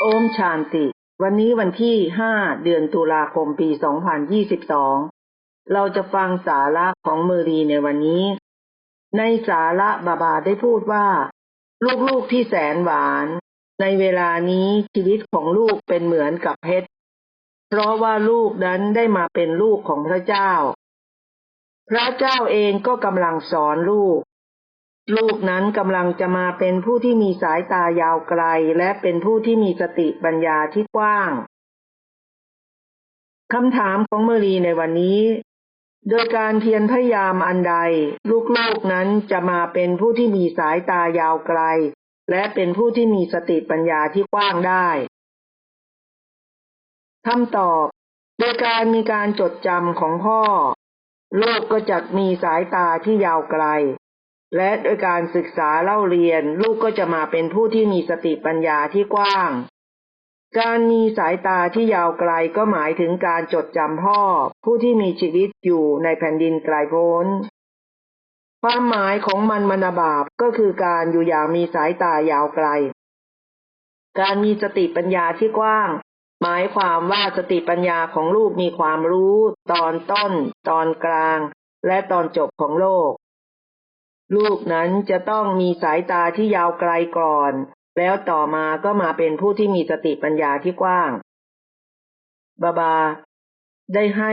โอมชานติ วันนี้วันที่ 5 เดือนตุลาคม ปี 2022 เราจะฟังสาระของเมอรีในวันนี้ ในสาระบาบาได้พูดว่า ลูกๆที่แสนหวาน ในเวลานี้ชีวิตของลูกเป็นเหมือนกับเพชร เพราะว่าลูกนั้นได้มาเป็นลูกของพระเจ้า พระเจ้าเองก็กำลังสอนลูก ลูกนั้นกำลังจะมาเป็นผู้ที่มีสายตายาวไกล และเป็นผู้ที่มีสติปัญญาที่กว้างคำถามของเมรีในวันนี้ โดยการเพียรพยายามอันใด ลูกๆนั้นจะมาเป็นผู้ที่มีสายตายาวไกล และเป็นผู้ที่มีสติปัญญาที่กว้างได้คำตอบ โดยการมีการจดจำของพ่อ โลกก็จะมีสายตาที่ยาวไกล และโดยการศึกษาเล่าเรียน ลูกก็จะมาเป็นผู้ที่มีสติปัญญาที่กว้าง การมีสายตาที่ยาวไกลก็หมายถึงการจดจำพ่อ ผู้ที่มีชีวิตอยู่ในแผ่นดินไกลโพ้น ความหมายของมันมนาบาปก็คือการอยู่อย่างมีสายตายาวไกล การมีสติปัญญาที่กว้าง หมายความว่าสติปัญญาของลูกมีความรู้ ตอนต้น ตอนกลาง และตอนจบของโลก ลูกนั้นจะต้องมีสายตาที่ยาวไกลก่อน แล้วต่อมาก็มาเป็นผู้ที่มีสติปัญญาที่กว้าง บาบา ได้ให้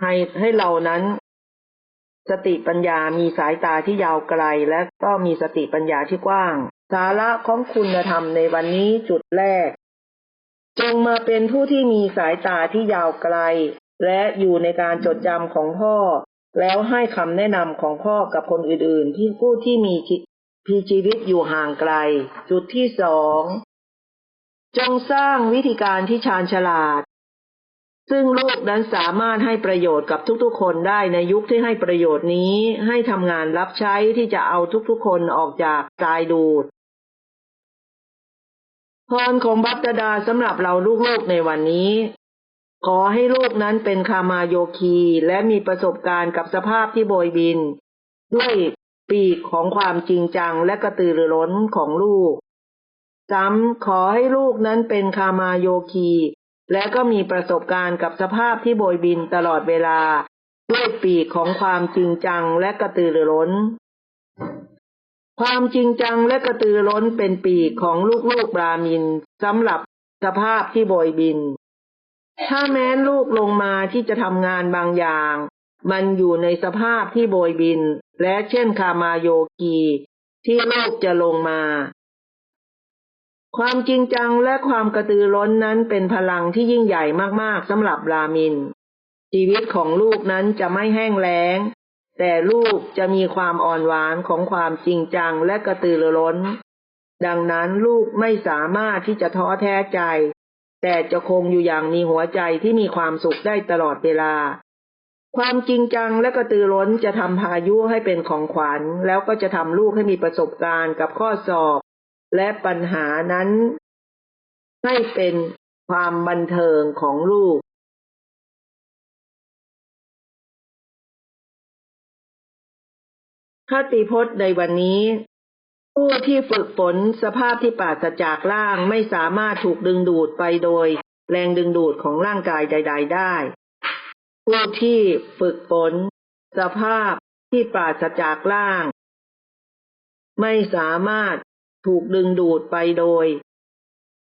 ให้ให้เรานั้น สติปัญญามีสายตาที่ยาวไกลและก็มีสติปัญญาที่กว้าง สาระของคุณธรรมในวันนี้จุดแรก จงมาเป็นผู้ที่มีสายตาที่ยาวไกล และอยู่ในการจดจำของพ่อ แล้วให้คำแนะนำของพ่อกับคนอื่นๆ ที่ผู้ที่มีพีชีวิตอยู่ห่างไกล จุดที่สองจงสร้างวิธีการที่ชาญฉลาด ซึ่งลูกนั้นสามารถให้ประโยชน์กับทุกๆ คนได้ในยุคที่ให้ประโยชน์นี้ ให้ทำงานรับใช้ที่จะเอาทุกๆ คนออกจากกายดูดพรของบัพตดาสำหรับเราลูกๆในวันนี้ ขอให้ลูกนั้นเป็นคามาโยคีและมีประสบการณ์กับสภาพที่โบยบิน ด้วยปีกของความจริงจังและกระตือรือร้นของลูกซ้ำขอให้ลูกนั้นเป็นคามาโยคี และก็มีประสบการณ์กับสภาพที่โบยบินตลอดเวลา ด้วยปีกของความจริงจังและกระตือรือร้น ความจริงจังและกระตือร้นเป็นปีกของลูกๆบรามินสำหรับสภาพที่โบยบิน ถ้าแม้นลูกลงมาที่จะทำงานบางอย่าง มันอยู่ในสภาพที่โบยบิน และเช่นคามาโยกีที่ลูกจะลงมา ความจริงจังและความกระตือร้นนั้นเป็นพลังที่ยิ่งใหญ่มากๆสำหรับรามิน ชีวิตของลูกนั้นจะไม่แห้งแล้ง แต่ลูกจะมีความอ่อนหวานของความจริงจังและกระตือรือร้น ดังนั้นลูกไม่สามารถที่จะท้อแท้ใจ แต่จะคงอยู่อย่างมีหัวใจที่มีความสุขได้ตลอดเวลา ความจริงจังและกระตือร้นจะทำพายุให้เป็นของขวัญ แล้วก็จะทำลูกให้มีประสบการณ์กับข้อสอบ และปัญหานั้น ให้เป็นความบันเทิงของลูกคติพจน์ในวันนี้ ผู้ที่ฝึกฝนสภาพที่ปราศจากร่างไม่สามารถถูกดึงดูดไปโดย แรงดึงดูดของร่างกายใด ๆ ได้ ผู้ที่ฝึกฝนสภาพที่ปราศจากร่าง ไม่สามารถถูกดึงดูดไปโดย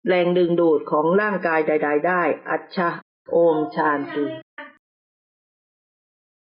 แรงดึงดูดของร่างกายใด ๆ ได้ อัจฉะโอมชานติ